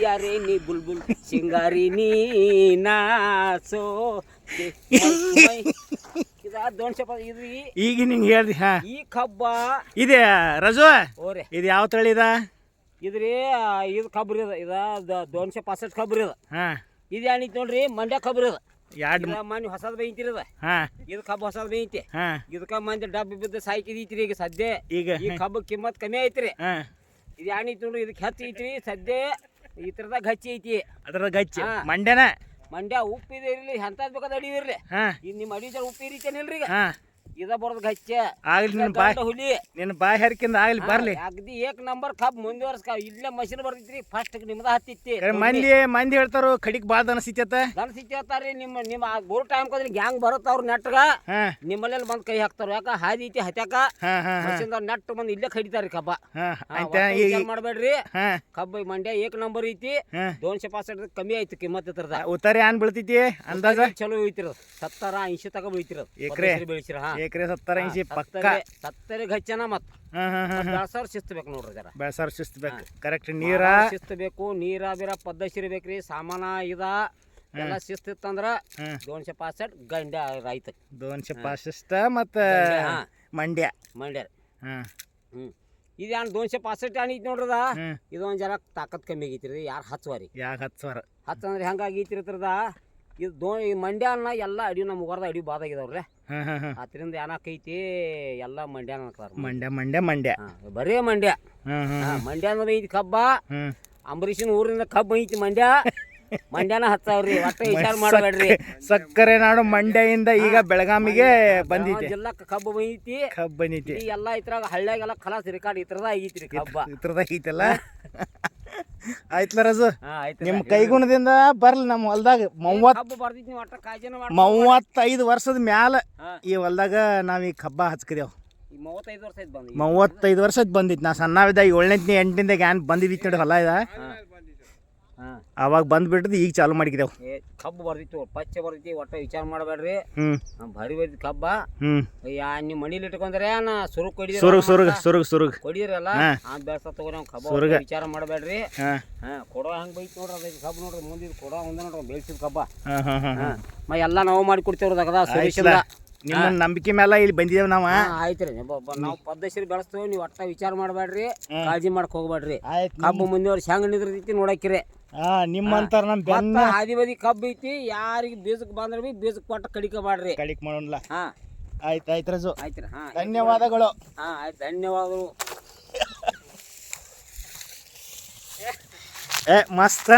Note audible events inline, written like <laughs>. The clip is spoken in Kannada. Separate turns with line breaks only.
ಯಾರೇ ನೀ ಬುಲ್ಬುಲ್ ಸಿಂಗಾರಿ ನೀ ನಾಸೋ <laughs> ಇದ ದೋನ್ಶೆ ಪ ಇದು ಈ-
ಈಗ ನಿಂಗೆ ಹೇಳ್ರಿ ಹಾ.
ಈ ಕಬ್ಬ.
ಇದೆ ರಜು?
ಓರೆ
ಇದು ಯಾವ ತಳಿ ಇದ?
ಇದ್ರಿ ಇದು ಕಬ್ರಿ ಅದ. ಇದ ದೋನ್ಶೆ ಪಾಸಟ್ ಕಬ್ರಿ ಅದ.
ಹಾ.
ಇದು ನೋಡ್ರಿ ಮಂಡ್ಯ ಕಬ್ರಿ ಅದ.
ಎರಡು
ಮನೆ ಹೊಸದ ಬೈತಿರಿ ಅದ
ಹಾ.
ಇದು ಕಬ್ಬು ಹೊಸದ ಬೈತಿ
ಹಾ.
ಇದಕ್ಕ ಮಂದಿ ಡಬ್ಬ ಬಿದ್ದು ಸಾಯ್ಕಿದೈತ್ರಿ ಈಗ ಸದ್ಯ.
ಈಗ
ಈ ಕಬ್ಬು ಕಿಮ್ಮತ್ ಕಮ್ಮಿ ಐತ್ರಿ.
ಹಾ.
ಇದು ಏನಿತ್ತು ನೋಡ್ರಿ ಇದಕ್ಕೆ ಹೆಚ್ಚು ಐತ್ರಿ ಸದ್ಯ. ಈ ಥರದಾಗ ಗಚ್ಚಿ ಐತಿ.
ಅದರ ಗಚ್ಚಿ.
ಹಾ.
ಮಂಡ್ಯನ?
ಮಂಡ್ಯ ಉಪ್ಪಿದೆ ಇರಲಿ ಎಂಥದ್ದು ಬೇಕಾದ ಅಡಿವಿರ್ಲಿ
ಹಾ.
ಈಗ ನಿಮ್ಮ ಅಡಿ ಜನ ಉಪ್ಪು ಇರಿತೇನಿಲ್ರಿ ಈಗ
ಹಾ.
ಇದ ಬರೋದು ಗಚ್ಚ
ಆಗ್ಲಿ ನಿನ್ನ ಬಾಯ್
ಹುಲಿ.
ನಿನ್ನ ಬಾಯ್ ಹರಿಕಿಂದ ಆಗ್ಲಿ ಬರ್ಲಿ.
ಅಗದಿ ಏಕ್ ನಂಬರ್ ಕಬ್ ಮುಂದೆ ವರ್ಷ ಇಲ್ಲೇ ಮಷಿನ್ ಬರ್ತಿದ್ರಿ ಫಸ್ಟ್ ನಿಮ್ದ ಹತ್ತಿತ್ತಿ.
ಮಂದಿ ಮಂದಿ ಹೇಳ್ತಾರು ಕಡಿಕ್ ಬಾಳ ದನ ಸಿತ್ತತ್ತ
ದನ ಸಿಕ್ಕೇಳ್ತಾರ್ರಿ ನಿಮ್ಮ ನಿಮ್ಮ ಬೋರ್ ಟೈಮ್ ಕದ್ರಿ ಗ್ಯಾಂಗ್ ಬರುತ್ತ ಅವ್ರ ನೆಟ್ಗ.
ಹಾ.
ನಿಮ್ಮಲ್ಲೆಲ್ಲ ಬಂದ್ ಕೈ ಹಾಕ್ತಾರ ಯಾಕ? ಹಾದಿ ಐತಿ ಹತ್ಯಾಕ?
ಹಾ
ನೆಟ್ ಬಂದ್ ಇಲ್ಲೇ ಕಡಿತಾರಿ ಕಬ್ಬ. ಮಾಡ್ಬೇಡ್ರಿ. ಕಬ್ಬ ಮಂಡ್ಯ ಏಕ್ ನಂಬರ್ ಐತಿ. ದೋನ್ಶೆ ಪಾಸೆಟ್ ಕಮ್ಮಿ ಐತಿ ಕಿಮ್ಮತ್ ಇದ್ರದ.
ಉತ್ತಾರಿ ಏನ್ ಬೀಳ್ತೈತಿ ಅಂದಾಜ?
ಚಲೋ ಐತಿರೋದು ಸತ್ತರ ಐಂಶಿ ತಗ ಬೀಳ್ತಿರೋದು.
ಎಕ್ರೆ?
ಬೆಳಿಸಿರ ಹಾ.
ಎಕರೆ ಸತ್ತರ ಇಂಚಿ ಪಕ್ಕ.
ಸತ್ತರೆ ಗಚ್ಚನ
ಮತ್ತ.
ಬೆಳಸಾರ ಶಿಸ್ತು ಬೇಕು ನೋಡ್ರಿ ಜರ.
ಬೆಳಸಾರ ಶಿಸ್ತು ಬೇಕು ಕರೆಕ್ಟ್ ನೀರ?
ಶಿಸ್ತು ಬೇಕು ನೀರ ಬೀರ ಪದ್ಧತಿ ಇರ್ಬೇಕ್ರಿ ಸಾಮಾನ ಇದ ಎಲ್ಲ ಶಿಸ್ತು ಇತ್ತಂದ್ರ ದೋನ್ಶೆ ಪಾಸೆಟ್ ಗಂಡ ರೈತ
ದೋನ್ಶೆ ಪಾಶಿಷ್ಟ ಮತ್ತ. ಮಂಡ್ಯ.
ಮಂಡ್ಯ. ಹ್ಮ್. ಇದು ಇದೇನು ದೋನ್ಶೆ ಪಾಸೆಟ್ ಏನೈತಿ ನೋಡ್ರದ? ಇದೊಂದು ಜರ ತಾಕತ್ ಕಮ್ಮಿ ಆಗೈತ್ರಿ ಯಾರು ಹಚ್ಚುವರಿ
ಯಾಕೆ ಹತ್ತು ಸಾವಿರ
ಹಚ್ಚಂದ್ರೆ ಹೆಂಗಾಗೈತ್ರಿ ಇದ್ರದ? ಇದು ದೋ ಈ ಮಂಡ್ಯ ಅನ್ನ ಎಲ್ಲ ಅಡಿ ನಮ್ಮ ಮುಗಾರ್ದ ಅಡಿ ಬಾದಾಗಿದಾವ್ರಿ
ಅದ್ರಿಂದ ಹಾ ಹಾ
ಅದರಿಂದ ಏನಾಕೈತಿ ಎಲ್ಲ ಮಂಡ್ಯ
ಮಂಡ್ಯ ಮಂಡ್ಯ. ಮಂಡ್ಯ
ಬರೇ ಮಂಡ್ಯ.
ಮಂಡ್ಯಾನ ಹಾ
ಹಾ, ಮಂಡ್ಯ ಅಂದ್ರೆ ಐತಿ ಕಬ್ಬ. ಅಂಬರೀಷನ್ ಊರಿಂದ ಕಬ್ಬು ಐತಿ ಮಂಡ್ಯ. <laughs> ಮಂಡ್ಯನ ಹತ್ತಾವ್ರಿ ಒಟ್ಟ ವಿಚಾರ ಮಾಡಬೇಡ್ರಿ.
ಸಕ್ಕರೆ ನಾಡು ಮಂಡ್ಯದಿಂದ ಈಗ ಬೆಳಗಾಮಿಗೆ ಬಂದಿದೆ.
ಜಿಲ್ಲಾ ಕಬ್ಬು ಐತಿ
ಕಬ್ಬು ಬಂದಿದೆ
ಈ ಎಲ್ಲ ಇದ್ರಾಗ ಹಳ್ಳ್ಯಾಗೆಲ್ಲ ಖಲಾಸ್ ರಿಕಾರ್ಡ್ ಇತ್ರದ ಐತ್ರಿ ಕಬ್ಬ.
ಇತ್ರದ ಐತಲ್ಲ ಆಯ್ತಲ್ಲ ರಜು. ನಿಮ್ ಕೈಗುಣದಿಂದ ಬರ್ಲಿ ನಮ್ಮ ಹೊಲ್ದಾಗ. ಮೂವತ್ ಮೂವತ್ತೈದು ವರ್ಷದ ಮ್ಯಾಲ ಈ ಹೊಲ್ದಾಗ ನಾವ್ ಈ ಕಬ್ಬ ಹಚ್ಕದೇವ್.
ಈ ಮೂವತ್ತೈದು ವರ್ಷ
ಬಂದಿತ್ತು ನಾ ಸಣ್ಣವಿದ್ದ ಏಳನೇ ಎಂಟಿಂದ ಗ್ಯಾನ್ ಬಂದಿದ್ದಿತ್ತು ನೋಡಿ ಹೊಲ ಇದ. ಅವಾಗ ಬಂದ್ಬಿಟ್ಟದ ಈಗ ಚಾಲು
ಮಾಡಿದೇವ್ ಕಬ್ಬು ಬರ್ದಿತ್ತು ಪಚ್ಚೆ ಬರ್ದಿತ್ತು ಒಟ್ಟ ವಿಚಾರ ಮಾಡಬೇಡ್ರಿ.
ಹ್ಮ್.
ಭಾರಿ ಬರ್ದಿ ಕಬ್ಬ.
ಹ್ಮ್.
ಯಾ ನಿಮ್ಮ ಮನೇಲಿ ಇಟ್ಕೊಂಡ್ರೆ ನಾ ಸುರುಗ್ ಕೊಡಿದ್ರಿ
ಸುರುಗ್ ಸುರುಗ್ ಸುರುಗ್ ಸುರುಗ್.
ಕೊಡಿದ್ರಲ್ಲ. ಆ ಬೇಸ ತಗೋರಿ ಅವ್ನ್ ಕಬ್ಬ. ವಿಚಾರ ಮಾಡಬೇಡ್ರಿ. ಕೊಡೋ ಹಂಗೆ ಬೈತ್ ನೋಡ್ರಿ ಅದಕ್ಕೆ ಕಬ್ಬು ನೋಡ್ರಿ ಮುಂದಿನ ಕೊಡೋ ಒಂದ ನೋಡ್ರಿ ಬೆಳ್ಸಿದ ಕಬ್ಬ. ಮ ಎಲ್ಲ ನಾವು ಮಾಡಿ ಕೊಡ್ತೇವ್ರಿ ಅದ ಸೊಲ್ಯೂಷನ್
ನಿಮ್ಮ ನಂಬಿಕೆ ಮೇಲೆ ಇಲ್ಲಿ ಬಂದಿದ್ದೇವ್ ನಾವ.
ಆಯ್ತ್ರಿ ನಾವು ಪದ್ಧತಿ ಬೆಳೆಸ್ತೇವೆ ನೀವು ಒಟ್ಟ ವಿಚಾರ ಮಾಡಬೇಡ್ರಿ ಕಾಳಜಿ ಮಾಡಕ್ ಹೋಗ್ಬೇಡ್ರಿ. ಕಬ್ಬು ಮುಂದೆ ವರ್ಷ ಹೆಂಗ್ ನಿಂದಿರ್ತೈತಿ ನೋಡಕ್ಕಿರಿ
ಹಾ ನಿಮ್ಮಂತಾರ ನಮ್ ಬೆನ್ನ.
ಹಾದಿ ಬದಿ ಕಬ್ಬು ಐತಿ ಯಾರಿಗೆ ಬೀಜಕ್ ಬಂದ್ರೆ ಬಿ ಬೀಜಕ್ ಕೊಟ್ಟ ಕಡಿಕಬಾಡ್ರಿ.
ಕಡಿಕ್ ಮಾಡೋಣ
ಹಾ.
ಆಯ್ತು ಆಯ್ತು ರಜು.
ಆಯ್ತು ಹಾ.
ಧನ್ಯವಾದಗಳು.
ಹಾ ಆಯ್ತು ಧನ್ಯವಾದಗಳು.
ಏ ಮಸ್ತ್